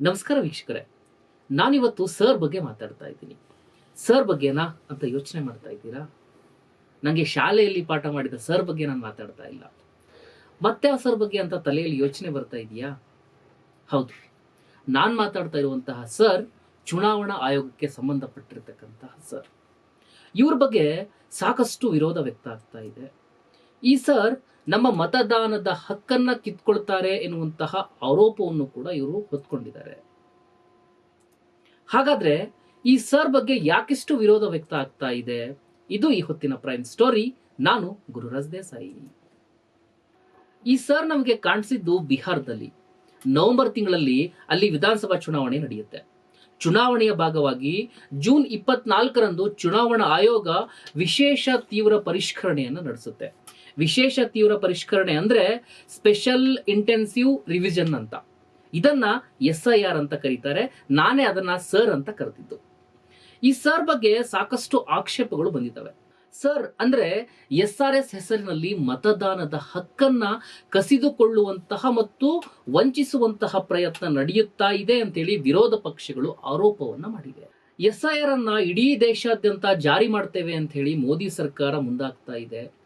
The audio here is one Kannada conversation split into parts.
ನಮಸ್ಕಾರ ವೀಕ್ಷಕರೇ. ನಾನಿವತ್ತು ಸರ್ ಬಗ್ಗೆ ಮಾತಾಡ್ತಾ ಇದ್ದೀನಿ. ಸರ್ ಬಗ್ಗೆನಾ ಅಂತ ಯೋಚನೆ ಮಾಡ್ತಾ ಇದ್ದೀರಾ? ನನಗೆ ಶಾಲೆಯಲ್ಲಿ ಪಾಠ ಮಾಡಿದ ಸರ್ ಬಗ್ಗೆ ನಾನು ಮಾತಾಡ್ತಾ ಇಲ್ಲ. ಮತ್ತೆ ಆ ಸರ್ ಬಗ್ಗೆ ಅಂತ ತಲೆಯಲ್ಲಿ ಯೋಚನೆ ಬರ್ತಾ ಇದೆಯಾ? ಹೌದು. ನಾನು ಮಾತಾಡ್ತಾ ಇರುವಂತಹ ಸರ್ ಚುನಾವಣಾ ಆಯೋಗಕ್ಕೆ ಸಂಬಂಧಪಟ್ಟಿರ್ತಕ್ಕಂತಹ ಸರ್. ಇವ್ರ ಬಗ್ಗೆ ಸಾಕಷ್ಟು ವಿರೋಧ ವ್ಯಕ್ತ ಆಗ್ತಾ ಇದೆ. ಈ ಸರ್ ನಮ್ಮ ಮತದಾನದ ಹಕ್ಕನ್ನ ಕಿತ್ಕೊಳ್ತಾರೆ ಎನ್ನುವಂತಹ ಆರೋಪವನ್ನು ಕೂಡ ಇವರು ಹೊತ್ಕೊಂಡಿದ್ದಾರೆ. ಹಾಗಾದ್ರೆ ಈ ಸರ್ ಬಗ್ಗೆ ಯಾಕಿಷ್ಟು ವಿರೋಧ ವ್ಯಕ್ತ ಆಗ್ತಾ ಇದೆ? ಇದು ಈ ಹೊತ್ತಿನ ಪ್ರೈಮ್ ಸ್ಟೋರಿ. ನಾನು ಗುರುರಾಜ್ ದೇಸಾಯಿ. ಈ ಸರ್ ನಮಗೆ ಕಾಣಿಸಿದ್ದು ಬಿಹಾರದಲ್ಲಿ. ನವೆಂಬರ್ ತಿಂಗಳಲ್ಲಿ ಅಲ್ಲಿ ವಿಧಾನಸಭಾ ಚುನಾವಣೆ ನಡೆಯುತ್ತೆ. ಚುನಾವಣೆಯ ಭಾಗವಾಗಿ ಜೂನ್ ಇಪ್ಪತ್ನಾಲ್ಕರಂದು ಚುನಾವಣಾ ಆಯೋಗ ವಿಶೇಷ ತೀವ್ರ ಪರಿಷ್ಕರಣೆಯನ್ನು ನಡೆಸುತ್ತೆ. ವಿಶೇಷ ತೀವ್ರ ಪರಿಷ್ಕರಣೆ ಅಂದ್ರೆ ಸ್ಪೆಷಲ್ ಇಂಟೆನ್ಸಿವ್ ರಿವಿಷನ್ ಅಂತ. ಇದನ್ನ ಎಸ್ ಐ ಆರ್ ಅಂತ ಕರೀತಾರೆ. ನಾನೇ ಅದನ್ನ ಸರ್ ಅಂತ ಕರೆದಿದ್ದು. ಈ ಸರ್ ಬಗ್ಗೆ ಸಾಕಷ್ಟು ಆಕ್ಷೇಪಗಳು ಬಂದಿದ್ದಾವೆ. ಸರ್ ಅಂದ್ರೆ ಎಸ್ ಆರ್ ಎಸ್ ಹೆಸರಿನಲ್ಲಿ ಮತದಾನದ ಹಕ್ಕನ್ನ ಕಸಿದುಕೊಳ್ಳುವಂತಹ ಮತ್ತು ವಂಚಿಸುವಂತಹ ಪ್ರಯತ್ನ ನಡೆಯುತ್ತಾ ಇದೆ ಅಂತೇಳಿ ವಿರೋಧ ಪಕ್ಷಗಳು ಆರೋಪವನ್ನ ಮಾಡಿವೆ. ಎಸ್ ಐ ಆರ್ ಅನ್ನ ಇಡೀ ದೇಶಾದ್ಯಂತ ಜಾರಿ ಮಾಡ್ತೇವೆ ಅಂತ ಹೇಳಿ ಮೋದಿ ಸರ್ಕಾರ ಮುಂದಾಗ್ತಾ ಇದೆ.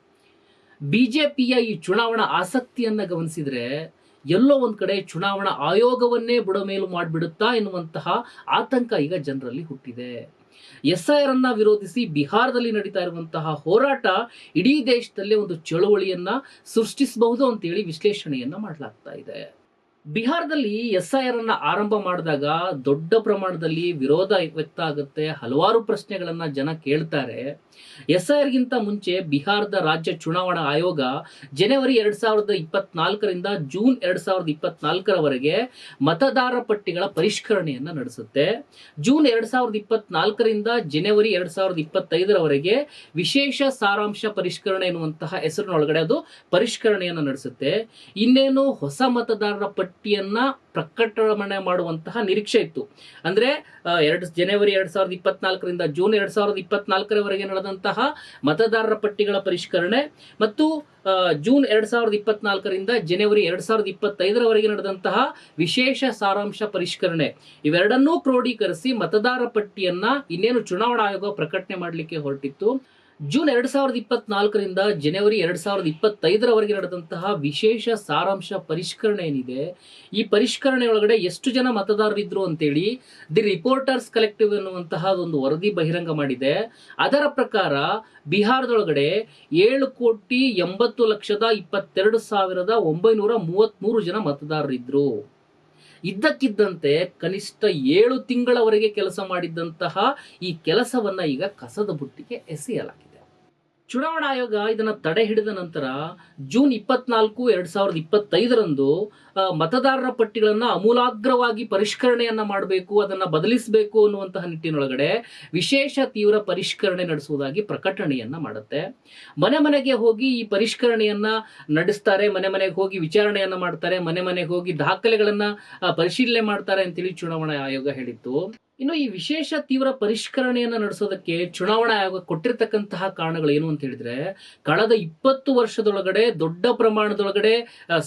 ಬಿಜೆಪಿಯ ಈ ಚುನಾವಣಾ ಆಸಕ್ತಿಯನ್ನ ಗಮನಿಸಿದ್ರೆ ಎಲ್ಲೋ ಒಂದ್ ಕಡೆ ಚುನಾವಣಾ ಆಯೋಗವನ್ನೇ ಬುಡಮೇಲು ಮಾಡಿಬಿಡುತ್ತಾ ಎನ್ನುವಂತಹ ಆತಂಕ ಈಗ ಜನರಲ್ಲಿ ಹುಟ್ಟಿದೆ. ಎಸ್ ಐ ಆರ್ ಅನ್ನ ವಿರೋಧಿಸಿ ಬಿಹಾರದಲ್ಲಿ ನಡೀತಾ ಇರುವಂತಹ ಹೋರಾಟ ಇಡೀ ದೇಶದಲ್ಲೇ ಒಂದು ಚಳುವಳಿಯನ್ನ ಸೃಷ್ಟಿಸಬಹುದು ಅಂತೇಳಿ ವಿಶ್ಲೇಷಣೆಯನ್ನ ಮಾಡಲಾಗ್ತಾ ಇದೆ. ಬಿಹಾರದಲ್ಲಿ ಎಸ್ ಐ ಅನ್ನ ಆರಂಭ ಮಾಡಿದಾಗ ದೊಡ್ಡ ಪ್ರಮಾಣದಲ್ಲಿ ವಿರೋಧ ವ್ಯಕ್ತ ಆಗುತ್ತೆ. ಹಲವಾರು ಪ್ರಶ್ನೆಗಳನ್ನ ಜನ ಕೇಳ್ತಾರೆ. ಎಸ್ ಐ ಆರ್ಗಿಂತ ಮುಂಚೆ ಬಿಹಾರದ ರಾಜ್ಯ ಚುನಾವಣಾ ಆಯೋಗ ಜನವರಿ ಎರಡ್ ಸಾವಿರದ ಇಪ್ಪತ್ನಾಲ್ಕರಿಂದ ಜೂನ್ ಎರಡ್ ಸಾವಿರದ ಇಪ್ಪತ್ನಾಲ್ಕರವರೆಗೆ ಮತದಾರ ಪಟ್ಟಿಗಳ ಪರಿಷ್ಕರಣೆಯನ್ನ ನಡೆಸುತ್ತೆ. ಜೂನ್ ಎರಡ್ ಸಾವಿರದ ಇಪ್ಪತ್ನಾಲ್ಕರಿಂದ ಜನವರಿ ಎರಡ್ ಸಾವಿರದ ಇಪ್ಪತ್ತೈದರವರೆಗೆ ವಿಶೇಷ ಸಾರಾಂಶ ಪರಿಷ್ಕರಣೆ ಎನ್ನುವಂತಹ ಹೆಸರಿನೊಳಗಡೆ ಅದು ಪರಿಷ್ಕರಣೆಯನ್ನು ನಡೆಸುತ್ತೆ. ಇನ್ನೇನು ಹೊಸ ಮತದಾರರ ಪಟ್ಟಿಯನ್ನ ಪ್ರಕಟಣೆ ಮಾಡುವಂತಹ ನಿರೀಕ್ಷೆ ಇತ್ತು. ಅಂದ್ರೆ ಎರಡು ಜನವರಿ ಎರಡ್ ಸಾವಿರದ ಇಪ್ಪತ್ನಾಲ್ಕರಿಂದ ಜೂನ್ ಎರಡ್ ಸಾವಿರದ ಇಪ್ಪತ್ನಾಲ್ಕರವರೆಗೆ ನಡೆದಂತಹ ಮತದಾರರ ಪಟ್ಟಿಗಳ ಪರಿಷ್ಕರಣೆ ಮತ್ತು ಜೂನ್ ಎರಡ್ ಸಾವಿರದ ಇಪ್ಪತ್ನಾಲ್ಕರಿಂದ ಜನವರಿ ಎರಡ್ ಸಾವಿರದ ಇಪ್ಪತ್ತೈದರವರೆಗೆ ನಡೆದಂತಹ ವಿಶೇಷ ಸಾರಾಂಶ ಪರಿಷ್ಕರಣೆ. ಇವೆರಡನ್ನೂ ಕ್ರೋಢೀಕರಿಸಿ ಮತದಾರ ಪಟ್ಟಿಯನ್ನ ಇನ್ನೇನು ಚುನಾವಣಾ ಆಯೋಗ ಪ್ರಕಟಣೆ ಮಾಡಲಿಕ್ಕೆ ಹೊರಟಿತ್ತು. ಜೂನ್ ಎರಡ್ ಸಾವಿರದ ಇಪ್ಪತ್ನಾಲ್ಕರಿಂದ ಜನವರಿ ಎರಡ್ ಸಾವಿರದ ಇಪ್ಪತ್ತೈದರವರೆಗೆ ನಡೆದಂತಹ ವಿಶೇಷ ಸಾರಾಂಶ ಪರಿಷ್ಕರಣೆ ಏನಿದೆ, ಈ ಪರಿಷ್ಕರಣೆ ಒಳಗಡೆ ಎಷ್ಟು ಜನ ಮತದಾರರಿದ್ರು ಅಂತೇಳಿ ದಿ ರಿಪೋರ್ಟರ್ಸ್ ಕಲೆಕ್ಟಿವ್ ಎನ್ನುವಂತಹ ಒಂದು ವರದಿ ಬಹಿರಂಗ ಮಾಡಿದೆ. ಅದರ ಪ್ರಕಾರ ಬಿಹಾರದೊಳಗಡೆ ಏಳು ಕೋಟಿ ಎಂಬತ್ತು ಲಕ್ಷದ ಇಪ್ಪತ್ತೆರಡು ಸಾವಿರದ ಒಂಬೈನೂರ ಮೂವತ್ಮೂರು ಜನ ಮತದಾರರಿದ್ರು. ಇದ್ದಕ್ಕಿದ್ದಂತೆ ಕನಿಷ್ಠ ಏಳು ತಿಂಗಳವರೆಗೆ ಕೆಲಸ ಮಾಡಿದ್ದಂತಹ ಈ ಕೆಲಸವನ್ನ ಈಗ ಕಸದ ಬುಟ್ಟಿಗೆ ಎಸೆಯಲಾಗಿದೆ. ಚುನಾವಣಾ ಆಯೋಗ ಇದನ್ನ ತಡೆ ಹಿಡಿದ ನಂತರ ಜೂನ್ ಇಪ್ಪತ್ನಾಲ್ಕು, ಎರಡ್ ಸಾವಿರದ ಇಪ್ಪತ್ತೈದರಂದು ಮತದಾರರ ಪಟ್ಟಿಗಳನ್ನ ಅಮೂಲಾಗ್ರವಾಗಿ ಪರಿಷ್ಕರಣೆಯನ್ನ ಮಾಡಬೇಕು, ಅದನ್ನ ಬದಲಿಸಬೇಕು ಅನ್ನುವಂತಹ ನಿಟ್ಟಿನೊಳಗಡೆ ವಿಶೇಷ ತೀವ್ರ ಪರಿಷ್ಕರಣೆ ನಡೆಸುವುದಾಗಿ ಪ್ರಕಟಣೆಯನ್ನ ಮಾಡುತ್ತೆ. ಮನೆ ಮನೆಗೆ ಹೋಗಿ ಈ ಪರಿಷ್ಕರಣೆಯನ್ನ ನಡೆಸ್ತಾರೆ, ಮನೆ ಮನೆಗೆ ಹೋಗಿ ವಿಚಾರಣೆಯನ್ನ ಮಾಡ್ತಾರೆ, ಮನೆ ಮನೆಗೆ ಹೋಗಿ ದಾಖಲೆಗಳನ್ನ ಪರಿಶೀಲನೆ ಮಾಡ್ತಾರೆ ಅಂತೇಳಿ ಚುನಾವಣಾ ಆಯೋಗ ಹೇಳಿತ್ತು. ಇನ್ನು ಈ ವಿಶೇಷ ತೀವ್ರ ಪರಿಷ್ಕರಣೆಯನ್ನು ನಡೆಸೋದಕ್ಕೆ ಚುನಾವಣಾ ಆಯೋಗ ಕೊಟ್ಟಿರ್ತಕ್ಕಂತಹ ಕಾರಣಗಳು ಏನು ಅಂತ ಹೇಳಿದ್ರೆ, ಕಳೆದ ಇಪ್ಪತ್ತು ವರ್ಷದೊಳಗಡೆ ದೊಡ್ಡ ಪ್ರಮಾಣದೊಳಗಡೆ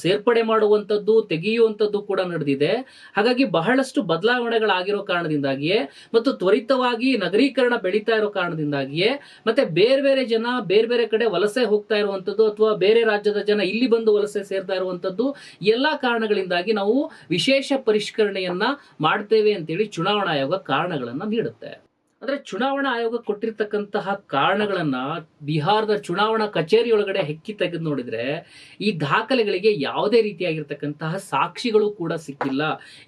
ಸೇರ್ಪಡೆ ಮಾಡುವಂಥದ್ದು, ತೆಗೆಯುವಂಥದ್ದು ಕೂಡ ನಡೆದಿದೆ. ಹಾಗಾಗಿ ಬಹಳಷ್ಟು ಬದಲಾವಣೆಗಳಾಗಿರೋ ಕಾರಣದಿಂದಾಗಿಯೇ ಮತ್ತು ತ್ವರಿತವಾಗಿ ನಗರೀಕರಣ ಬೆಳೀತಾ ಇರೋ ಕಾರಣದಿಂದಾಗಿಯೇ ಮತ್ತೆ ಬೇರೆ ಬೇರೆ ಜನ ಬೇರೆ ಬೇರೆ ಕಡೆ ವಲಸೆ ಹೋಗ್ತಾ ಇರುವಂಥದ್ದು ಅಥವಾ ಬೇರೆ ರಾಜ್ಯದ ಜನ ಇಲ್ಲಿ ಬಂದು ವಲಸೆ ಸೇರ್ತಾ ಇರುವಂಥದ್ದು, ಎಲ್ಲ ಕಾರಣಗಳಿಂದಾಗಿ ನಾವು ವಿಶೇಷ ಪರಿಷ್ಕರಣೆಯನ್ನ ಮಾಡ್ತೇವೆ ಅಂತೇಳಿ ಚುನಾವಣಾ ಆಯೋಗ ಕಾರಣಗಳನ್ನ ನೀಡುತ್ತೆ. ಅಂದ್ರೆ ಚುನಾವಣಾ ಆಯೋಗ ಕೊಟ್ಟಿರ್ತಕ್ಕಂತಹ ಕಾರಣಗಳನ್ನ ಬಿಹಾರದ ಚುನಾವಣಾ ಕಚೇರಿ ಒಳಗಡೆ ಹೆಕ್ಕಿ ತೆಗೆದು ನೋಡಿದ್ರೆ ಈ ದಾಖಲೆಗಳಿಗೆ ಯಾವುದೇ ರೀತಿಯಾಗಿರ್ತಕ್ಕಂತಹ ಸಾಕ್ಷಿಗಳು ಕೂಡ ಸಿಕ್ಕಿಲ್ಲ.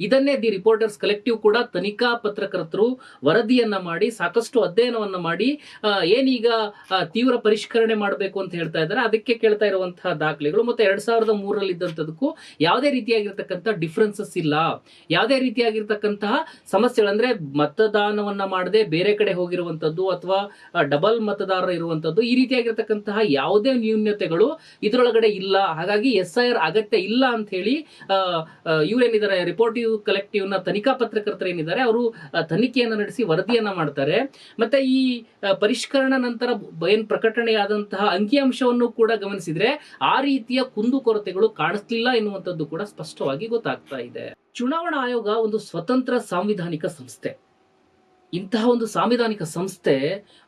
ಇದನ್ನೇ ದಿ ರಿಪೋರ್ಟರ್ಸ್ ಕಲೆಕ್ಟಿವ್ ಕೂಡ ತನಿಖಾ ಪತ್ರಕರ್ತರು ವರದಿಯನ್ನ ಮಾಡಿ, ಸಾಕಷ್ಟು ಅಧ್ಯಯನವನ್ನ ಮಾಡಿ ಏನೀಗ ತೀವ್ರ ಪರಿಷ್ಕರಣೆ ಮಾಡಬೇಕು ಅಂತ ಹೇಳ್ತಾ ಇದ್ದಾರೆ. ಅದಕ್ಕೆ ಕೇಳ್ತಾ ಇರುವಂತಹ ದಾಖಲೆಗಳು ಮತ್ತೆ ಎರಡ್ ಸಾವಿರದ ಮೂರರಲ್ಲಿ ಇದ್ದಂಥದಕ್ಕೂ ಯಾವುದೇ ರೀತಿಯಾಗಿರ್ತಕ್ಕಂಥ ಡಿಫ್ರೆನ್ಸಸ್ ಇಲ್ಲ. ಯಾವುದೇ ರೀತಿಯಾಗಿರ್ತಕ್ಕಂತಹ ಸಮಸ್ಯೆಗಳು ಅಂದ್ರೆ ಮತದಾನವನ್ನ ಮಾಡದೆ ಬೇರೆ ಕಡೆ ಹೋಗಿರುವಂತದ್ದು ಅಥವಾ ಡಬಲ್ ಮತದಾರರು ಇರುವಂತದ್ದು ಈ ರೀತಿಯಾಗಿರ್ತಕ್ಕಂತಹ ಯಾವುದೇ ನ್ಯೂನ್ಯತೆಗಳು ಇದರೊಳಗಡೆ ಇಲ್ಲ. ಹಾಗಾಗಿ ಎಸ್ ಐ ಆರ್ ಅಗತ್ಯ ಇಲ್ಲ ಅಂತ ಹೇಳಿ ಇವರೇನಿದ್ದಾರೆ ರಿಪೋರ್ಟಿವ್ ಕಲೆಕ್ಟಿವ್ನ ತನಿಖಾ ಪತ್ರಕರ್ತರು ಏನಿದ್ದಾರೆ, ಅವರು ತನಿಖೆಯನ್ನು ನಡೆಸಿ ವರದಿಯನ್ನ ಮಾಡ್ತಾರೆ. ಮತ್ತೆ ಈ ಪರಿಷ್ಕರಣ ನಂತರ ಏನ್ ಪ್ರಕಟಣೆಯಾದಂತಹ ಅಂಕಿಅಂಶವನ್ನು ಕೂಡ ಗಮನಿಸಿದ್ರೆ ಆ ರೀತಿಯ ಕುಂದುಕೊರತೆಗಳು ಕಾಣಿಸ್ಲಿಲ್ಲ ಎನ್ನುವಂಥದ್ದು ಕೂಡ ಸ್ಪಷ್ಟವಾಗಿ ಗೊತ್ತಾಗ್ತಾ ಇದೆ. ಚುನಾವಣಾ ಆಯೋಗ ಒಂದು ಸ್ವತಂತ್ರ ಸಾಂವಿಧಾನಿಕ ಸಂಸ್ಥೆ. ಇಂತಹ ಒಂದು ಸಾಂವಿಧಾನಿಕ ಸಂಸ್ಥೆ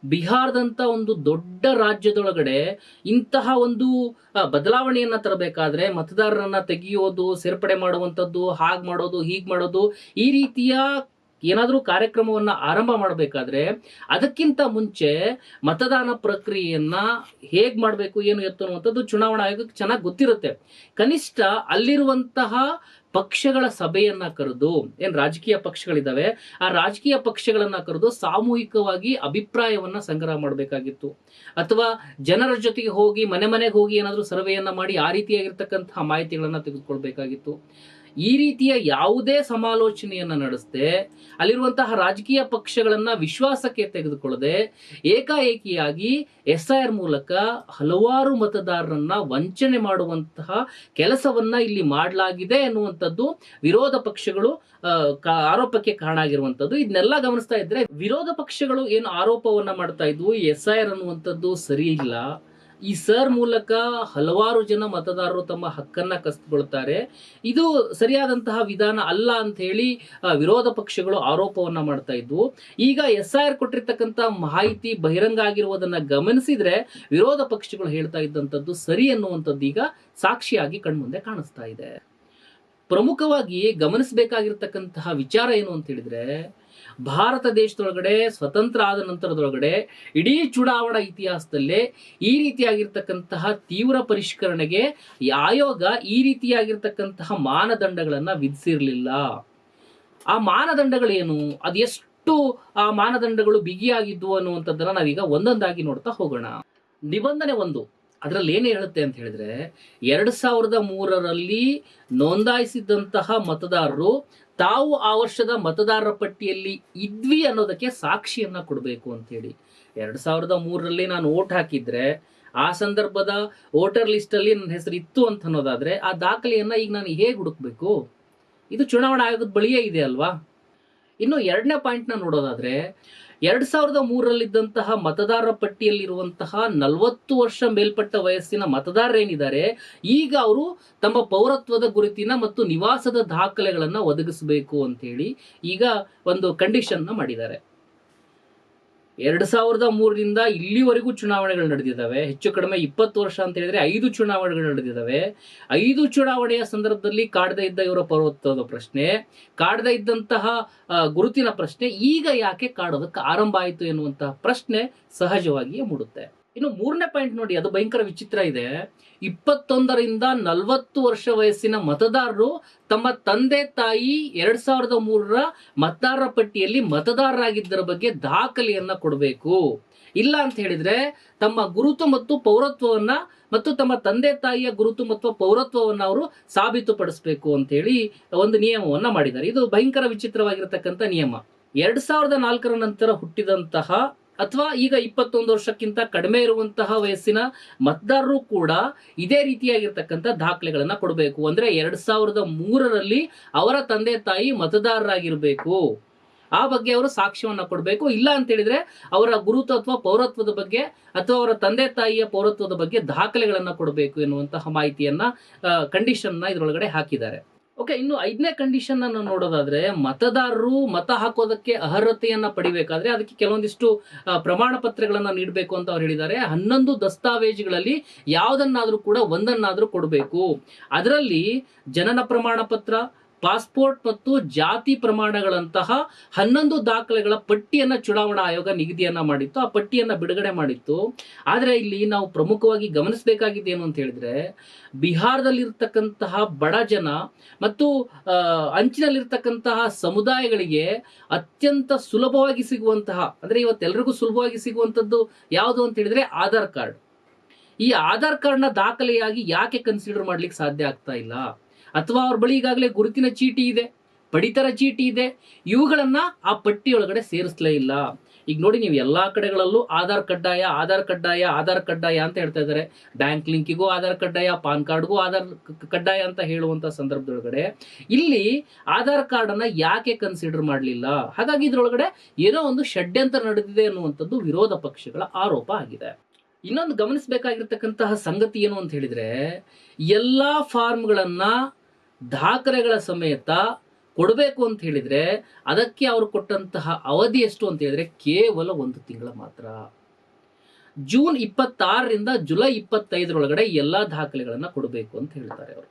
ಬಿಹಾರದಂತ ಒಂದು ದೊಡ್ಡ ರಾಜ್ಯದೊಳಗಡೆ ಇಂತಹ ಒಂದು ಬದಲಾವಣೆಯನ್ನ ತರಬೇಕಾದ್ರೆ ಮತದಾರರನ್ನ ತೆಗೆಯೋದು, ಸೇರ್ಪಡೆ ಮಾಡುವಂಥದ್ದು, ಹಾಗೆ ಮಾಡೋದು, ಹೀಗೆ ಮಾಡೋದು ಈ ರೀತಿಯ ಏನಾದರೂ ಕಾರ್ಯಕ್ರಮವನ್ನು ಆರಂಭ ಮಾಡಬೇಕಾದ್ರೆ ಅದಕ್ಕಿಂತ ಮುಂಚೆ ಮತದಾನ ಪ್ರಕ್ರಿಯೆಯನ್ನ ಹೇಗೆ ಮಾಡಬೇಕು, ಏನು ಎತ್ತು ಅನ್ನುವಂಥದ್ದು ಚುನಾವಣಾ ಆಯೋಗಕ್ಕೆ ಚೆನ್ನಾಗಿ ಗೊತ್ತಿರುತ್ತೆ. ಕನಿಷ್ಠ ಅಲ್ಲಿರುವಂತಹ ಪಕ್ಷಗಳ ಸಭೆಯನ್ನ ಕರೆದು, ಏನ್ ರಾಜಕೀಯ ಪಕ್ಷಗಳಿದಾವೆ, ಆ ರಾಜಕೀಯ ಪಕ್ಷಗಳನ್ನ ಕರೆದು ಸಾಮೂಹಿಕವಾಗಿ ಅಭಿಪ್ರಾಯವನ್ನ ಸಂಗ್ರಹ ಮಾಡಬೇಕಾಗಿತ್ತು. ಅಥವಾ ಜನರ ಜೊತೆಗೆ ಹೋಗಿ, ಮನೆ ಮನೆಗೆ ಹೋಗಿ ಏನಾದರೂ ಸರ್ವೆಯನ್ನ ಮಾಡಿ ಆ ರೀತಿಯಾಗಿರ್ತಕ್ಕಂತಹ ಮಾಹಿತಿಗಳನ್ನ ತೆಗೆದುಕೊಳ್ಬೇಕಾಗಿತ್ತು. ಈ ರೀತಿಯ ಯಾವುದೇ ಸಮಾಲೋಚನೆಯನ್ನ ನಡೆಸದೆ, ಅಲ್ಲಿರುವಂತಹ ರಾಜಕೀಯ ಪಕ್ಷಗಳನ್ನ ವಿಶ್ವಾಸಕ್ಕೆ ತೆಗೆದುಕೊಳ್ಳದೆ, ಏಕಾಏಕಿಯಾಗಿ ಎಸ್ ಐ ಆರ್ ಮೂಲಕ ಹಲವಾರು ಮತದಾರರನ್ನ ವಂಚನೆ ಮಾಡುವಂತಹ ಕೆಲಸವನ್ನ ಇಲ್ಲಿ ಮಾಡಲಾಗಿದೆ ಎನ್ನುವಂಥದ್ದು ವಿರೋಧ ಪಕ್ಷಗಳು ಆರೋಪಕ್ಕೆ ಕಾರಣ ಆಗಿರುವಂಥದ್ದು ಇದನ್ನೆಲ್ಲ ಗಮನಿಸ್ತಾ ಇದ್ರೆ ವಿರೋಧ ಪಕ್ಷಗಳು ಏನು ಆರೋಪವನ್ನ ಮಾಡ್ತಾ ಇದ್ವು ಎಸ್ ಐ ಆರ್ ಅನ್ನುವಂಥದ್ದು ಸರಿ ಇಲ್ಲ. ಈ ಸರ್ ಮೂಲಕ ಹಲವಾರು ಜನ ಮತದಾರರು ತಮ್ಮ ಹಕ್ಕನ್ನ ಕಸಿದುಕೊಳ್ತಾರೆ. ಇದು ಸರಿಯಾದಂತಹ ವಿಧಾನ ಅಲ್ಲ ಅಂತ ಹೇಳಿ ವಿರೋಧ ಪಕ್ಷಗಳು ಆರೋಪವನ್ನ ಮಾಡ್ತಾ ಇದ್ವು. ಈಗ ಎಸ್ ಐ ಆರ್ ಕೊಟ್ಟಿರ್ತಕ್ಕಂಥ ಮಾಹಿತಿ ಬಹಿರಂಗ ಆಗಿರುವುದನ್ನ ಗಮನಿಸಿದ್ರೆ ವಿರೋಧ ಪಕ್ಷಗಳು ಹೇಳ್ತಾ ಇದ್ದಂಥದ್ದು ಸರಿ ಅನ್ನುವಂಥದ್ದು ಈಗ ಸಾಕ್ಷಿಯಾಗಿ ಕಣ್ಮುಂದೆ ಕಾಣಿಸ್ತಾ ಇದೆ. ಪ್ರಮುಖವಾಗಿ ಗಮನಿಸಬೇಕಾಗಿರ್ತಕ್ಕಂತಹ ವಿಚಾರ ಏನು ಅಂತ ಹೇಳಿದ್ರೆ ಭಾರತ ದೇಶದೊಳಗಡೆ, ಸ್ವತಂತ್ರ ಆದ ನಂತರದೊಳಗಡೆ ಇಡೀ ಚುನಾವಣಾ ಇತಿಹಾಸದಲ್ಲೇ ಈ ರೀತಿಯಾಗಿರ್ತಕ್ಕಂತಹ ತೀವ್ರ ಪರಿಷ್ಕರಣೆಗೆ ಆಯೋಗ ಈ ರೀತಿಯಾಗಿರ್ತಕ್ಕಂತಹ ಮಾನದಂಡಗಳನ್ನ ವಿಧಿಸಿರಲಿಲ್ಲ. ಆ ಮಾನದಂಡಗಳೇನು? ಅದೆಷ್ಟು ಆ ಮಾನದಂಡಗಳು ಬಿಗಿಯಾಗಿದ್ವು ಅನ್ನುವಂಥದ್ದನ್ನ ನಾವೀಗ ಒಂದೊಂದಾಗಿ ನೋಡ್ತಾ ಹೋಗೋಣ. ನಿಬಂಧನೆ ಒಂದು. ಅದರಲ್ಲಿ ಏನು ಹೇಳುತ್ತೆ ಅಂತ ಹೇಳಿದ್ರೆ, ಎರಡ್ ಸಾವಿರದ ಮೂರರಲ್ಲಿ ನೋಂದಾಯಿಸಿದಂತಹ ಮತದಾರರು ತಾವು ಆ ವರ್ಷದ ಮತದಾರರ ಪಟ್ಟಿಯಲ್ಲಿ ಇದ್ವಿ ಅನ್ನೋದಕ್ಕೆ ಸಾಕ್ಷಿಯನ್ನ ಕೊಡಬೇಕು ಅಂತೇಳಿ. ಎರಡು ಸಾವಿರದ ಮೂರರಲ್ಲಿ ನಾನು ಓಟ್ ಹಾಕಿದ್ರೆ, ಆ ಸಂದರ್ಭದ ವೋಟರ್ ಲಿಸ್ಟಲ್ಲಿ ನನ್ನ ಹೆಸರು ಇತ್ತು ಅಂತ ಅನ್ನೋದಾದ್ರೆ, ಆ ದಾಖಲೆಯನ್ನ ಈಗ ನಾನು ಹೇಗೆ ಹುಡುಕ್ಬೇಕು? ಇದು ಚುನಾವಣಾ ಆಯೋಗದ ಬಳಿಯೇ ಇದೆ ಅಲ್ವಾ? ಇನ್ನು ಎರಡನೇ ಪಾಯಿಂಟ್ನ ನೋಡೋದಾದ್ರೆ ಎರಡ್ ಸಾವಿರದ ಮೂರರಲ್ಲಿದ್ದಂತಹ ಮತದಾರ ಪಟ್ಟಿಯಲ್ಲಿರುವಂತಹ ನಲವತ್ತು ವರ್ಷ ಮೇಲ್ಪಟ್ಟ ವಯಸ್ಸಿನ ಮತದಾರರೇನಿದ್ದಾರೆ, ಈಗ ಅವರು ತಮ್ಮ ಪೌರತ್ವದ ಗುರುತಿನ ಮತ್ತು ನಿವಾಸದ ದಾಖಲೆಗಳನ್ನ ಒದಗಿಸಬೇಕು ಅಂತ ಹೇಳಿ ಈಗ ಒಂದು ಕಂಡೀಷನ್ನ ಮಾಡಿದ್ದಾರೆ. ಎರಡ್ ಸಾವಿರದ ಮೂರರಿಂದ ಇಲ್ಲಿವರೆಗೂ ಚುನಾವಣೆಗಳು ನಡೆದಿದ್ದಾವೆ. ಹೆಚ್ಚು ಕಡಿಮೆ ಇಪ್ಪತ್ತು ವರ್ಷ ಅಂತ ಹೇಳಿದ್ರೆ ಐದು ಚುನಾವಣೆಗಳು ನಡೆದಿದ್ದಾವೆ. ಐದು ಚುನಾವಣೆಯ ಸಂದರ್ಭದಲ್ಲಿ ಕಾಡದೇ ಇದ್ದ ಇವರ ಪರ್ವತದ ಪ್ರಶ್ನೆ, ಕಾಡದೇ ಇದ್ದಂತಹ ಗುರುತಿನ ಪ್ರಶ್ನೆ, ಈಗ ಯಾಕೆ ಕಾಡೋದಕ್ಕೆ ಆರಂಭ ಆಯಿತು ಎನ್ನುವಂತಹ ಪ್ರಶ್ನೆ ಸಹಜವಾಗಿಯೇ ಮೂಡುತ್ತೆ. ಇನ್ನು ಮೂರನೇ ಪಾಯಿಂಟ್ ನೋಡಿ, ಅದು ಭಯಂಕರ ವಿಚಿತ್ರ ಇದೆ. ಇಪ್ಪತ್ತೊಂದರಿಂದ ನಲವತ್ತು ವರ್ಷ ವಯಸ್ಸಿನ ಮತದಾರರು ತಮ್ಮ ತಂದೆ ತಾಯಿ ಎರಡ್ ಸಾವಿರದ ಮೂರರ ಮತದಾರರ ಪಟ್ಟಿಯಲ್ಲಿ ಮತದಾರರಾಗಿದ್ದರ ಬಗ್ಗೆ ದಾಖಲೆಯನ್ನ ಕೊಡಬೇಕು. ಇಲ್ಲ ಅಂತ ಹೇಳಿದ್ರೆ ತಮ್ಮ ಗುರುತು ಮತ್ತು ಪೌರತ್ವವನ್ನ ಮತ್ತು ತಮ್ಮ ತಂದೆ ತಾಯಿಯ ಗುರುತು ಮತ್ತು ಪೌರತ್ವವನ್ನ ಅವರು ಸಾಬೀತುಪಡಿಸಬೇಕು ಅಂತ ಹೇಳಿ ಒಂದು ನಿಯಮವನ್ನ ಮಾಡಿದ್ದಾರೆ. ಇದು ಭಯಂಕರ ವಿಚಿತ್ರವಾಗಿರತಕ್ಕಂತ ನಿಯಮ. ಎರಡ್ ಸಾವಿರದ ನಂತರ ಹುಟ್ಟಿದಂತಹ ಅಥವಾ ಈಗ ಇಪ್ಪತ್ತೊಂದು ವರ್ಷಕ್ಕಿಂತ ಕಡಿಮೆ ಇರುವಂತಹ ವಯಸ್ಸಿನ ಮತದಾರರು ಕೂಡ ಇದೇ ರೀತಿಯಾಗಿರ್ತಕ್ಕಂಥ ದಾಖಲೆಗಳನ್ನ ಕೊಡಬೇಕು. ಅಂದ್ರೆ ಎರಡ್ ಸಾವಿರದ ಮೂರರಲ್ಲಿ ಅವರ ತಂದೆ ತಾಯಿ ಮತದಾರರಾಗಿರ್ಬೇಕು. ಆ ಬಗ್ಗೆ ಅವರು ಸಾಕ್ಷ್ಯವನ್ನ ಕೊಡಬೇಕು. ಇಲ್ಲ ಅಂತ ಹೇಳಿದ್ರೆ ಅವರ ಗುರುತು ಅಥವಾ ಪೌರತ್ವದ ಬಗ್ಗೆ ಅಥವಾ ಅವರ ತಂದೆ ತಾಯಿಯ ಪೌರತ್ವದ ಬಗ್ಗೆ ದಾಖಲೆಗಳನ್ನ ಕೊಡಬೇಕು ಎನ್ನುವಂತಹ ಮಾಹಿತಿಯನ್ನ ಕಂಡೀಷನ್ನ ಇದರೊಳಗಡೆ ಹಾಕಿದ್ದಾರೆ. ಓಕೆ ಇನ್ನು ಐದನೇ ಕಂಡೀಷನ್ ಅನ್ನು ನೋಡೋದಾದ್ರೆ ಮತದಾರರು ಮತ ಹಾಕೋದಕ್ಕೆ ಅರ್ಹತೆಯನ್ನ ಪಡಿಬೇಕಾದ್ರೆ ಅದಕ್ಕೆ ಕೆಲವೊಂದಿಷ್ಟು ಪ್ರಮಾಣ ಪತ್ರಗಳನ್ನ ನೀಡಬೇಕು ಅಂತ ಅವ್ರು ಹೇಳಿದ್ದಾರೆ. ಹನ್ನೊಂದು ದಸ್ತಾವೇಜುಗಳಲ್ಲಿ ಯಾವುದನ್ನಾದ್ರೂ ಕೂಡ ಒಂದನ್ನಾದ್ರೂ ಕೊಡಬೇಕು. ಅದರಲ್ಲಿ ಜನನ ಪ್ರಮಾಣ ಪತ್ರ ಪಾಸ್ಪೋರ್ಟ್ ಮತ್ತು ಜಾತಿ ಪ್ರಮಾಣಗಳಂತಹ ಹನ್ನೊಂದು ದಾಖಲೆಗಳ ಪಟ್ಟಿಯನ್ನು ಚುನಾವಣಾ ಆಯೋಗ ನಿಗದಿಯನ್ನ ಮಾಡಿತ್ತು. ಆ ಪಟ್ಟಿಯನ್ನು ಬಿಡುಗಡೆ ಮಾಡಿತ್ತು. ಆದರೆ ಇಲ್ಲಿ ನಾವು ಪ್ರಮುಖವಾಗಿ ಗಮನಿಸಬೇಕಾಗಿದ್ದೇನು ಅಂತ ಹೇಳಿದ್ರೆ, ಬಿಹಾರದಲ್ಲಿರ್ತಕ್ಕಂತಹ ಬಡ ಜನ ಮತ್ತು ಅಂಚಿನಲ್ಲಿರ್ತಕ್ಕಂತಹ ಸಮುದಾಯಗಳಿಗೆ ಅತ್ಯಂತ ಸುಲಭವಾಗಿ ಸಿಗುವಂತಹ, ಅಂದ್ರೆ ಇವತ್ತೆಲ್ಲರಿಗೂ ಸುಲಭವಾಗಿ ಸಿಗುವಂತದ್ದು ಯಾವುದು ಅಂತ ಹೇಳಿದ್ರೆ ಆಧಾರ್ ಕಾರ್ಡ್. ಈ ಆಧಾರ್ ಕಾರ್ಡ್ನ ದಾಖಲೆಯಾಗಿ ಯಾಕೆ ಕನ್ಸಿಡರ್ ಮಾಡ್ಲಿಕ್ಕೆ ಸಾಧ್ಯ ಆಗ್ತಾ ಇಲ್ಲ? ಅಥವಾ ಅವ್ರ ಬಳಿ ಈಗಾಗಲೇ ಗುರುತಿನ ಚೀಟಿ ಇದೆ, ಪಡಿತರ ಚೀಟಿ ಇದೆ, ಇವುಗಳನ್ನ ಆ ಪಟ್ಟಿಯೊಳಗಡೆ ಸೇರಿಸ್ಲೇ ಇಲ್ಲ. ಈಗ ನೋಡಿ ನೀವು ಎಲ್ಲಾ ಕಡೆಗಳಲ್ಲೂ ಆಧಾರ್ ಕಡ್ಡಾಯ ಆಧಾರ್ ಕಡ್ಡಾಯ ಆಧಾರ್ ಕಡ್ಡಾಯ ಅಂತ ಹೇಳ್ತಾ ಇದ್ದಾರೆ. ಬ್ಯಾಂಕ್ ಲಿಂಕಿಗೂ ಆಧಾರ್ ಕಡ್ಡಾಯ, ಪಾನ್ ಕಾರ್ಡ್ಗೂ ಆಧಾರ್ ಕಡ್ಡಾಯ ಅಂತ ಹೇಳುವಂತ ಸಂದರ್ಭದೊಳಗಡೆ ಇಲ್ಲಿ ಆಧಾರ್ ಕಾರ್ಡ್ ಅನ್ನ ಯಾಕೆ ಕನ್ಸಿಡರ್ ಮಾಡಲಿಲ್ಲ? ಹಾಗಾಗಿ ಇದ್ರೊಳಗಡೆ ಏನೋ ಒಂದು ಷಡ್ಯಂತ್ರ ನಡೆದಿದೆ ಅನ್ನುವಂಥದ್ದು ವಿರೋಧ ಪಕ್ಷಗಳ ಆರೋಪ ಆಗಿದೆ. ಇನ್ನೊಂದು ಗಮನಿಸಬೇಕಾಗಿರ್ತಕ್ಕಂತಹ ಸಂಗತಿ ಏನು ಅಂತ ಹೇಳಿದ್ರೆ, ಎಲ್ಲಾ ಫಾರ್ಮ್ಗಳನ್ನ ದಾಖಲೆಗಳ ಸಮೇತ ಕೊಡಬೇಕು ಅಂತ ಹೇಳಿದ್ರೆ, ಅದಕ್ಕೆ ಅವರು ಕೊಟ್ಟಂತಹ ಅವಧಿ ಎಷ್ಟು ಅಂತ ಹೇಳಿದ್ರೆ ಕೇವಲ ಒಂದು ತಿಂಗಳ ಮಾತ್ರ. ಜೂನ್ ಇಪ್ಪತ್ತಾರರಿಂದ ಜುಲೈ ಇಪ್ಪತ್ತೈದರೊಳಗಡೆ ಎಲ್ಲ ದಾಖಲೆಗಳನ್ನ ಕೊಡಬೇಕು ಅಂತ ಹೇಳ್ತಾರೆ ಅವರು.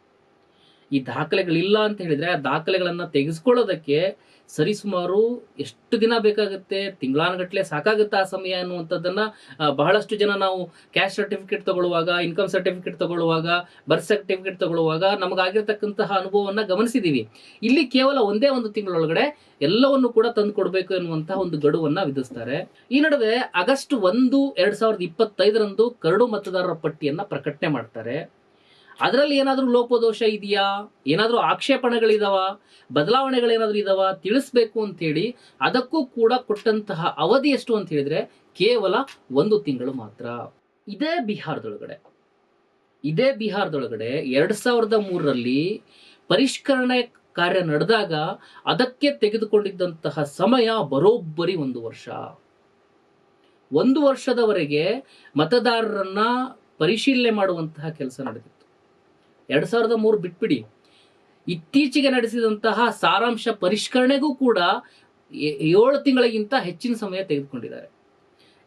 ಈ ದಾಖಲೆಗಳಿಲ್ಲ ಅಂತ ಹೇಳಿದ್ರೆ ಆ ದಾಖಲೆಗಳನ್ನ ತೆಗೆಸ್ಕೊಳ್ಳೋದಕ್ಕೆ ಸರಿಸುಮಾರು ಎಷ್ಟು ದಿನ ಬೇಕಾಗುತ್ತೆ? ತಿಂಗಳಾನುಗಟ್ಟಲೆ ಸಾಕಾಗುತ್ತೆ ಆ ಸಮಯ ಅನ್ನುವಂಥದ್ದನ್ನು ಬಹಳಷ್ಟು ಜನ ನಾವು ಕ್ಯಾಶ್ ಸರ್ಟಿಫಿಕೇಟ್ ತಗೊಳ್ಳುವಾಗ ಇನ್ಕಮ್ ಸರ್ಟಿಫಿಕೇಟ್ ತಗೊಳ್ಳುವಾಗ ಬರ್ತ್ ಸರ್ಟಿಫಿಕೇಟ್ ತಗೊಳ್ಳುವಾಗ ನಮಗಾಗಿರ್ತಕ್ಕಂತಹ ಅನುಭವವನ್ನ ಗಮನಿಸಿದ್ದೀವಿ ಇಲ್ಲಿ ಕೇವಲ ಒಂದೇ ಒಂದು ತಿಂಗಳೊಳಗಡೆ ಎಲ್ಲವನ್ನು ಕೂಡ ತಂದು ಕೊಡಬೇಕು ಎನ್ನುವಂತಹ ಒಂದು ಗಡುವನ್ನ ವಿಧಿಸ್ತಾರೆ. ಈ ನಡುವೆ ಆಗಸ್ಟ್ ಒಂದು, ಎರಡ್ ಸಾವಿರದ ಇಪ್ಪತ್ತೈದರಂದು ಕರಡು ಮತದಾರರ ಪಟ್ಟಿಯನ್ನು ಪ್ರಕಟಣೆ ಮಾಡ್ತಾರೆ. ಅದರಲ್ಲಿ ಏನಾದರೂ ಲೋಪದೋಷ ಇದೆಯಾ? ಏನಾದರೂ ಆಕ್ಷೇಪಣೆಗಳಿದಾವ? ಬದಲಾವಣೆಗಳೇನಾದರೂ ಇದಾವ? ತಿಳಿಸ್ಬೇಕು ಅಂತೇಳಿ ಅದಕ್ಕೂ ಕೂಡ ಕೊಟ್ಟಂತಹ ಅವಧಿ ಎಷ್ಟು ಅಂತ ಹೇಳಿದ್ರೆ ಕೇವಲ ಒಂದು ತಿಂಗಳು ಮಾತ್ರ. ಇದೇ ಬಿಹಾರದೊಳಗಡೆ. ಇದೇ ಬಿಹಾರದೊಳಗಡೆ ಎರಡ್ ಸಾವಿರದ ಮೂರರಲ್ಲಿ ಪರಿಷ್ಕರಣೆ ಕಾರ್ಯ ನಡೆದಾಗ ಅದಕ್ಕೆ ತೆಗೆದುಕೊಂಡಿದ್ದಂತಹ ಸಮಯ ಬರೋಬ್ಬರಿ ಒಂದು ವರ್ಷ. ಒಂದು ವರ್ಷದವರೆಗೆ ಮತದಾರರನ್ನ ಪರಿಶೀಲನೆ ಮಾಡುವಂತಹ ಕೆಲಸ ನಡೆದಿತ್ತು. ಎರಡ್ ಸಾವಿರದ ಮೂರು ಬಿಟ್ಬಿಡಿ. ಇತ್ತೀಚೆಗೆ ನಡೆಸಿದಂತಹ ಸಾರಾಂಶ ಪರಿಷ್ಕರಣೆಗೂ ಕೂಡ ಏಳು ತಿಂಗಳಿಗಿಂತ ಹೆಚ್ಚಿನ ಸಮಯ ತೆಗೆದುಕೊಂಡಿದ್ದಾರೆ.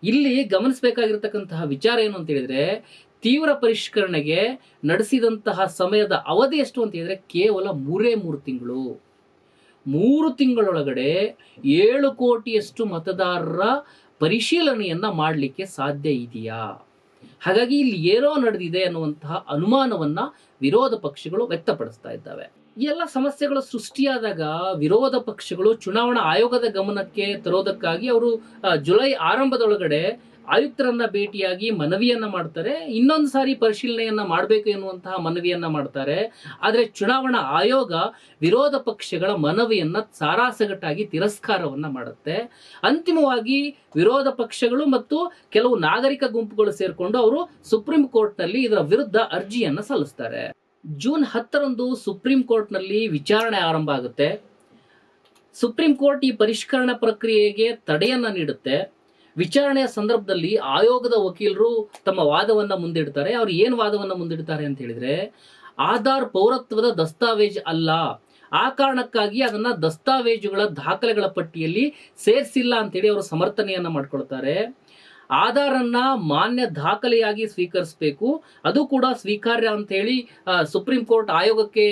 ಇಲ್ಲಿ ಗಮನಿಸಬೇಕಾಗಿರ್ತಕ್ಕಂತಹ ವಿಚಾರ ಏನು ಅಂತ ಹೇಳಿದ್ರೆ, ತೀವ್ರ ಪರಿಷ್ಕರಣೆಗೆ ನಡೆಸಿದಂತಹ ಸಮಯದ ಅವಧಿ ಎಷ್ಟು ಅಂತ ಹೇಳಿದ್ರೆ, ಕೇವಲ ಮೂರೇ ಮೂರು ತಿಂಗಳು. ಮೂರು ತಿಂಗಳೊಳಗಡೆ ಏಳು ಕೋಟಿಯಷ್ಟು ಮತದಾರರ ಪರಿಶೀಲನೆಯನ್ನ ಮಾಡಲಿಕ್ಕೆ ಸಾಧ್ಯ ಇದೆಯಾ? ಹಾಗಾಗಿ ಇಲ್ಲಿ ಏನೋ ನಡೆದಿದೆ ಅನ್ನುವಂತಹ ಅನುಮಾನವನ್ನ ವಿರೋಧ ಪಕ್ಷಗಳು ವ್ಯಕ್ತಪಡಿಸ್ತಾ ಇದ್ದಾವೆ. ಎಲ್ಲ ಸಮಸ್ಯೆಗಳು ಸೃಷ್ಟಿಯಾದಾಗ ವಿರೋಧ ಪಕ್ಷಗಳು ಚುನಾವಣಾ ಆಯೋಗದ ಗಮನಕ್ಕೆ ತರೋದಕ್ಕಾಗಿ ಅವರು ಜುಲೈ ಆರಂಭದೊಳಗಡೆ ಆಯುಕ್ತರನ್ನ ಭೇಟಿಯಾಗಿ ಮನವಿಯನ್ನ ಮಾಡ್ತಾರೆ. ಇನ್ನೊಂದು ಸಾರಿ ಪರಿಶೀಲನೆಯನ್ನ ಮಾಡಬೇಕು ಎನ್ನುವಂತಹ ಮನವಿಯನ್ನ ಮಾಡ್ತಾರೆ. ಆದರೆ ಚುನಾವಣಾ ಆಯೋಗ ವಿರೋಧ ಪಕ್ಷಗಳ ಮನವಿಯನ್ನ ಸಾರಾಸಗಟಾಗಿ ತಿರಸ್ಕಾರವನ್ನ ಮಾಡುತ್ತೆ. ಅಂತಿಮವಾಗಿ ವಿರೋಧ ಪಕ್ಷಗಳು ಮತ್ತು ಕೆಲವು ನಾಗರಿಕ ಗುಂಪುಗಳು ಸೇರ್ಕೊಂಡು ಅವರು ಸುಪ್ರೀಂ ಕೋರ್ಟ್ನಲ್ಲಿ ಇದರ ವಿರುದ್ಧ ಅರ್ಜಿಯನ್ನ ಸಲ್ಲಿಸ್ತಾರೆ. ಜೂನ್ ಹತ್ತರಂದು ಸುಪ್ರೀಂ ಕೋರ್ಟ್ನಲ್ಲಿ ವಿಚಾರಣೆ ಆರಂಭ ಆಗುತ್ತೆ. ಸುಪ್ರೀಂ ಕೋರ್ಟ್ ಈ ಪರಿಷ್ಕರಣಾ ಪ್ರಕ್ರಿಯೆಗೆ ತಡೆಯನ್ನ ನೀಡುತ್ತೆ. ವಿಚಾರಣೆಯ ಸಂದರ್ಭದಲ್ಲಿ ಆಯೋಗದ ವಕೀಲರು ತಮ್ಮ ವಾದವನ್ನ ಮುಂದಿಡ್ತಾರೆ. ಅವ್ರು ಏನ್ ವಾದವನ್ನ ಮುಂದಿಡ್ತಾರೆ ಅಂತ ಹೇಳಿದ್ರೆ, ಆಧಾರ್ ಪೌರತ್ವದ ದಸ್ತಾವೇಜ್ ಅಲ್ಲ. ಆ ಕಾರಣಕ್ಕಾಗಿ ಅದನ್ನ ದಸ್ತಾವೇಜುಗಳ ದಾಖಲೆಗಳ ಪಟ್ಟಿಯಲ್ಲಿ ಸೇರಿಸಿಲ್ಲ ಅಂತೇಳಿ ಅವರು ಸಮರ್ಥನೆಯನ್ನ ಮಾಡ್ಕೊಳ್ತಾರೆ. ಆಧಾರನ್ನ ಮಾನ್ಯ ದಾಖಲೆಯಾಗಿ ಸ್ವೀಕರಿಸಬೇಕು. ಅದು ಕೂಡ ಸ್ವೀಕಾರ್ಯ ಅಂತ ಹೇಳಿ ಸುಪ್ರೀಂ ಕೋರ್ಟ್ ಆಯೋಗಕ್ಕೆ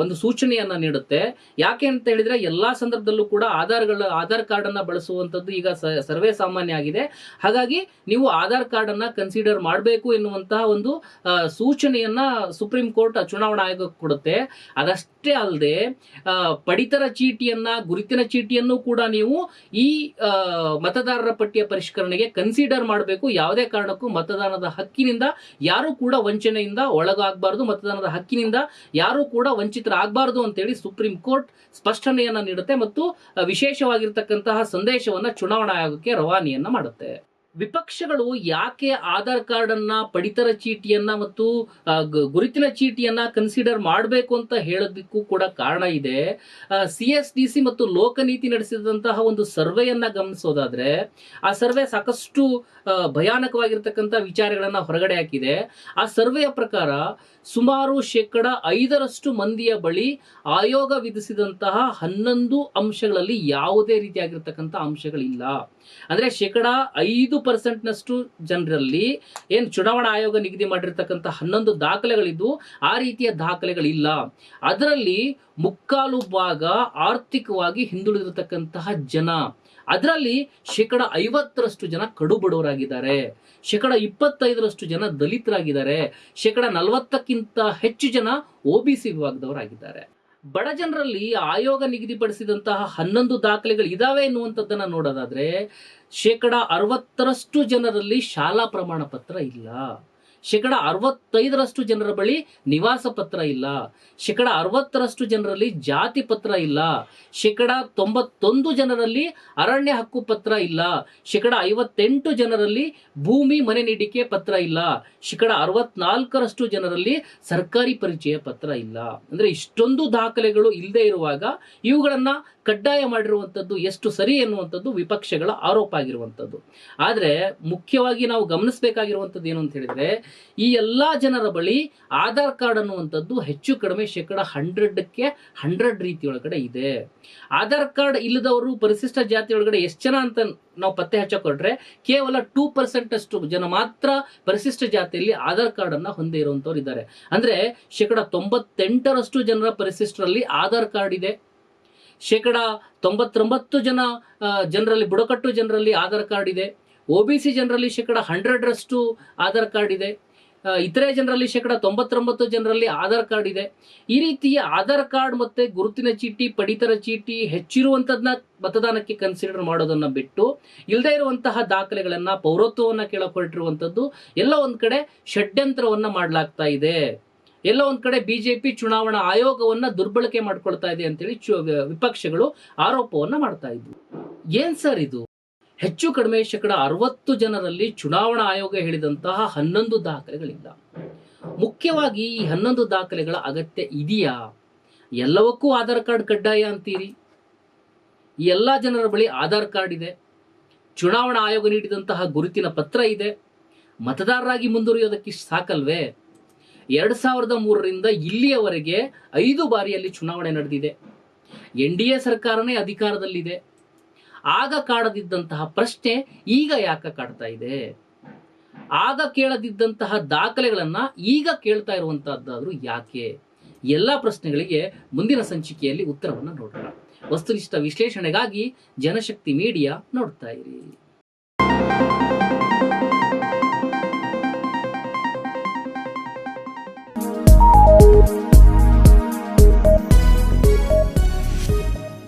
ಒಂದು ಸೂಚನೆಯನ್ನ ನೀಡುತ್ತೆ. ಯಾಕೆ ಅಂತ ಹೇಳಿದ್ರೆ ಎಲ್ಲಾ ಸಂದರ್ಭದಲ್ಲೂ ಕೂಡ ಆಧಾರ್ಗಳ, ಆಧಾರ್ ಕಾರ್ಡ್ ಅನ್ನ ಬಳಸುವಂತದ್ದು ಈಗ ಸರ್ವೇ ಸಾಮಾನ್ಯ ಆಗಿದೆ. ಹಾಗಾಗಿ ನೀವು ಆಧಾರ್ ಕಾರ್ಡ್ ಅನ್ನ ಕನ್ಸಿಡರ್ ಮಾಡಬೇಕು ಎನ್ನುವಂತಹ ಒಂದು ಸೂಚನೆಯನ್ನ ಸುಪ್ರೀಂ ಕೋರ್ಟ್ ಚುನಾವಣಾ ಆಯೋಗಕ್ಕೆ ಕೊಡುತ್ತೆ. ಅದಷ್ಟೇ ಅಲ್ಲದೆ ಪಡಿತರ ಚೀಟಿಯನ್ನ, ಗುರುತಿನ ಚೀಟಿಯನ್ನು ಕೂಡ ನೀವು ಈ ಮತದಾರರ ಪಟ್ಟಿಯ ಪರಿಷ್ಕರಣೆಗೆ ಕನ್ಸಿಡರ್ ಮಾಡಬೇಕು. ಯಾವುದೇ ಕಾರಣಕ್ಕೂ ಮತದಾನದ ಹಕ್ಕಿನಿಂದ ಯಾರು ಕೂಡ ವಂಚನೆಯಿಂದ ಒಳಗಾಗಬಾರದು. ಮತದಾನದ ಹಕ್ಕಿನಿಂದ ಯಾರು ಕೂಡ ವಂಚಿತರಾಗಬಾರದು ಅಂತೇಳಿ ಸುಪ್ರೀಂ ಕೋರ್ಟ್ ಸ್ಪಷ್ಟನೆಯನ್ನ ನೀಡುತ್ತೆ ಮತ್ತು ವಿಶೇಷವಾಗಿರ್ತಕ್ಕಂತಹ ಸಂದೇಶವನ್ನ ಚುನಾವಣಾ ಆಯೋಗಕ್ಕೆ ರವಾನೆಯನ್ನ ಮಾಡುತ್ತೆ. ವಿಪಕ್ಷಗಳು ಯಾಕೆ ಆಧಾರ್ ಕಾರ್ಡ್ ಅನ್ನ ಪಡಿತರ ಚೀಟಿಯನ್ನ ಮತ್ತು ಗುರುತಿನ ಚೀಟಿಯನ್ನ ಕನ್ಸಿಡರ್ ಮಾಡಬೇಕು ಅಂತ ಹೇಳೋದಕ್ಕೂ ಕೂಡ ಕಾರಣ ಇದೆ. ಸಿ ಎಸ್ ಡಿ ಸಿ ಮತ್ತು ಲೋಕನೀತಿ ನಡೆಸಿದಂತಹ ಒಂದು ಸರ್ವೆಯನ್ನ ಗಮನಿಸೋದಾದ್ರೆ, ಆ ಸರ್ವೆ ಸಾಕಷ್ಟು ಭಯಾನಕವಾಗಿರ್ತಕ್ಕಂಥ ವಿಚಾರಗಳನ್ನ ಹೊರಗಡೆ ಹಾಕಿದೆ. ಆ ಸರ್ವೆಯ ಪ್ರಕಾರ ಸುಮಾರು ಶೇಕಡ ಐದರಷ್ಟು ಮಂದಿಯ ಬಳಿ ಆಯೋಗ ವಿಧಿಸಿದಂತಹ ಹನ್ನೊಂದು ಅಂಶಗಳಲ್ಲಿ ಯಾವುದೇ ರೀತಿಯಾಗಿರ್ತಕ್ಕಂಥ ಅಂಶಗಳಿಲ್ಲ. ಅಂದ್ರೆ ಶೇಕಡ ಐದು ಪರ್ಸೆಂಟ್ನಷ್ಟು ಜನರಲ್ಲಿ ಏನ್ ಚುನಾವಣಾ ಆಯೋಗ ನಿಗದಿ ಮಾಡಿರ್ತಕ್ಕಂಥ ಹನ್ನೊಂದು ದಾಖಲೆಗಳಿದ್ದು ಆ ರೀತಿಯ ದಾಖಲೆಗಳಿಲ್ಲ. ಅದರಲ್ಲಿ ಮುಕ್ಕಾಲು ಭಾಗ ಆರ್ಥಿಕವಾಗಿ ಹಿಂದುಳಿದಿರತಕ್ಕಂತಹ ಜನ. ಅದರಲ್ಲಿ ಶೇಕಡ ಐವತ್ತರಷ್ಟು ಜನ ಕಡುಬಡವರಾಗಿದ್ದಾರೆ. ಶೇಕಡ ಇಪ್ಪತ್ತೈದರಷ್ಟು ಜನ ದಲಿತರಾಗಿದ್ದಾರೆ. ಶೇಕಡ ನಲವತ್ತಕ್ಕಿಂತ ಹೆಚ್ಚು ಜನ ಒ ಬಿ ಸಿ ವಿಭಾಗದವರಾಗಿದ್ದಾರೆ. ಬಡ ಜನರಲ್ಲಿ ಆಯೋಗ ನಿಗದಿಪಡಿಸಿದಂತಹ ಹನ್ನೊಂದು ದಾಖಲೆಗಳು ಇದಾವೆ ಎನ್ನುವಂಥದ್ದನ್ನು ನೋಡೋದಾದ್ರೆ ಶೇಕಡ ಅರವತ್ತರಷ್ಟು ಜನರಲ್ಲಿ ಶಾಲಾ ಪ್ರಮಾಣ ಪತ್ರ ಇಲ್ಲ. ಶೇಕಡ ಅರವತ್ತೈದರಷ್ಟು ಜನರ ಬಳಿ ನಿವಾಸ ಪತ್ರ ಇಲ್ಲ. ಶೇಕಡ ಅರವತ್ತರಷ್ಟು ಜನರಲ್ಲಿ ಜಾತಿ ಪತ್ರ ಇಲ್ಲ. ಶೇಕಡ ತೊಂಬತ್ತೊಂದು ಜನರಲ್ಲಿ ಅರಣ್ಯ ಹಕ್ಕು ಪತ್ರ ಇಲ್ಲ. ಶೇಕಡ ಐವತ್ತೆಂಟು ಜನರಲ್ಲಿ ಭೂಮಿ ಮನೆ ನೀಡಿಕೆ ಪತ್ರ ಇಲ್ಲ. ಶೇಕಡ ಅರವತ್ನಾಲ್ಕರಷ್ಟು ಜನರಲ್ಲಿ ಸರ್ಕಾರಿ ಪರಿಚಯ ಪತ್ರ ಇಲ್ಲ. ಅಂದ್ರೆ ಇಷ್ಟೊಂದು ದಾಖಲೆಗಳು ಇಲ್ಲದೆ ಇರುವಾಗ ಇವುಗಳನ್ನ ಕಡ್ಡಾಯ ಮಾಡಿರುವಂಥದ್ದು ಎಷ್ಟು ಸರಿ ಎನ್ನುವಂಥದ್ದು ವಿಪಕ್ಷಗಳ ಆರೋಪ ಆಗಿರುವಂಥದ್ದು ಆದರೆ ಮುಖ್ಯವಾಗಿ ನಾವು ಗಮನಿಸಬೇಕಾಗಿರುವಂಥದ್ದು ಏನು ಅಂತ ಹೇಳಿದ್ರೆ ಈ ಎಲ್ಲ ಜನರ ಬಳಿ ಆಧಾರ್ ಕಾರ್ಡ್ ಅನ್ನುವಂಥದ್ದು ಹೆಚ್ಚು ಕಡಿಮೆ ಶೇಕಡ ಹಂಡ್ರೆಡ್ಗೆ ಹಂಡ್ರೆಡ್ ರೀತಿ ಒಳಗಡೆ ಇದೆ. ಆಧಾರ್ ಕಾರ್ಡ್ ಇಲ್ಲದವರು ಪರಿಶಿಷ್ಟ ಜಾತಿ ಒಳಗಡೆ ಎಷ್ಟು ಜನ ಅಂತ ನಾವು ಪತ್ತೆ ಹಚ್ಚಿಕೊಂಡ್ರೆ ಕೇವಲ ಟೂ ಪರ್ಸೆಂಟ್ ಅಷ್ಟು ಜನ ಮಾತ್ರ ಪರಿಶಿಷ್ಟ ಜಾತಿಯಲ್ಲಿ ಆಧಾರ್ ಕಾರ್ಡ್ ಅನ್ನ ಹೊಂದೇ ಇರುವಂತವ್ರು ಇದ್ದಾರೆ. ಅಂದ್ರೆ ಶೇಕಡ ತೊಂಬತ್ತೆಂಟರಷ್ಟು ಜನರ ಪರಿಶಿಷ್ಟರಲ್ಲಿ ಆಧಾರ್ ಕಾರ್ಡ್ ಇದೆ. ಶೇಕಡ ತೊಂಬತ್ತೊಂಬತ್ತು ಜನ ಜನರಲ್ಲಿ ಬುಡಕಟ್ಟು ಜನರಲ್ಲಿ ಆಧಾರ್ ಕಾರ್ಡ್ ಇದೆ. ಒ ಬಿ ಸಿ ಜನರಲ್ಲಿ ಶೇಕಡ ಹಂಡ್ರೆಡ್ರಷ್ಟು ಆಧಾರ್ ಕಾರ್ಡ್ ಇದೆ. ಇತರೆ ಜನರಲ್ಲಿ ಶೇಕಡ ತೊಂಬತ್ತೊಂಬತ್ತು ಜನರಲ್ಲಿ ಆಧಾರ್ ಕಾರ್ಡ್ ಇದೆ. ಈ ರೀತಿಯ ಆಧಾರ್ ಕಾರ್ಡ್ ಮತ್ತೆ ಗುರುತಿನ ಚೀಟಿ, ಪಡಿತರ ಚೀಟಿ ಹೆಚ್ಚಿರುವಂತದನ್ನ ಮತದಾನಕ್ಕೆ ಕನ್ಸಿಡರ್ ಮಾಡೋದನ್ನ ಬಿಟ್ಟು ಇಲ್ಲದೇ ಇರುವಂತಹ ದಾಖಲೆಗಳನ್ನ, ಪೌರತ್ವವನ್ನ ಕೇಳಕ್ ಎಲ್ಲ ಒಂದ್ ಕಡೆ ಷಡ್ಯಂತ್ರವನ್ನ ಮಾಡಲಾಗ್ತಾ ಇದೆ. ಎಲ್ಲ ಒಂದ್ ಕಡೆ ಬಿಜೆಪಿ ಚುನಾವಣಾ ಆಯೋಗವನ್ನ ದುರ್ಬಳಕೆ ಮಾಡ್ಕೊಳ್ತಾ ಇದೆ ಅಂತೇಳಿ ವಿಪಕ್ಷಗಳು ಆರೋಪವನ್ನ ಮಾಡ್ತಾ ಇದ್ವು. ಏನ್ ಸರ್ ಇದು? ಹೆಚ್ಚು ಕಡಿಮೆ ಶೇಕಡ ಅರವತ್ತು ಜನರಲ್ಲಿ ಚುನಾವಣಾ ಆಯೋಗ ಹೇಳಿದಂತಹ ಹನ್ನೊಂದು ದಾಖಲೆಗಳಿಲ್ಲ. ಮುಖ್ಯವಾಗಿ ಈ ಹನ್ನೊಂದು ದಾಖಲೆಗಳ ಅಗತ್ಯ ಇದೆಯಾ? ಎಲ್ಲವಕ್ಕೂ ಆಧಾರ್ ಕಾರ್ಡ್ ಕಡ್ಡಾಯ ಅಂತೀರಿ. ಎಲ್ಲಾ ಜನರ ಬಳಿ ಆಧಾರ್ ಕಾರ್ಡ್ ಇದೆ. ಚುನಾವಣಾ ಆಯೋಗ ನೀಡಿದಂತಹ ಗುರುತಿನ ಪತ್ರ ಇದೆ. ಮತದಾರರಾಗಿ ಮುಂದುವರಿಯೋದಕ್ಕೆ ಸಾಕಲ್ವೇ? ಎರಡು ಸಾವಿರದ ಮೂರರಿಂದ ಇಲ್ಲಿಯವರೆಗೆ ಐದು ಬಾರಿಯಲ್ಲಿ ಚುನಾವಣೆ ನಡೆದಿದೆ. ಎನ್ ಡಿ ಎ ಸರ್ಕಾರನೇ ಅಧಿಕಾರದಲ್ಲಿದೆ. ಆಗ ಕಾಡದಿದ್ದಂತಹ ಪ್ರಶ್ನೆ ಈಗ ಯಾಕೆ ಕಾಡ್ತಾ ಇದೆ? ಆಗ ಕೇಳದಿದ್ದಂತಹ ದಾಖಲೆಗಳನ್ನ ಈಗ ಕೇಳ್ತಾ ಇರುವಂತಹದ್ದಾದ್ರೂ ಯಾಕೆ? ಎಲ್ಲ ಪ್ರಶ್ನೆಗಳಿಗೆ ಮುಂದಿನ ಸಂಚಿಕೆಯಲ್ಲಿ ಉತ್ತರವನ್ನು ನೋಡೋಣ. ವಸ್ತುನಿಷ್ಠ ವಿಶ್ಲೇಷಣೆಗಾಗಿ ಜನಶಕ್ತಿ ಮೀಡಿಯಾ ನೋಡ್ತಾ ಇರಿ.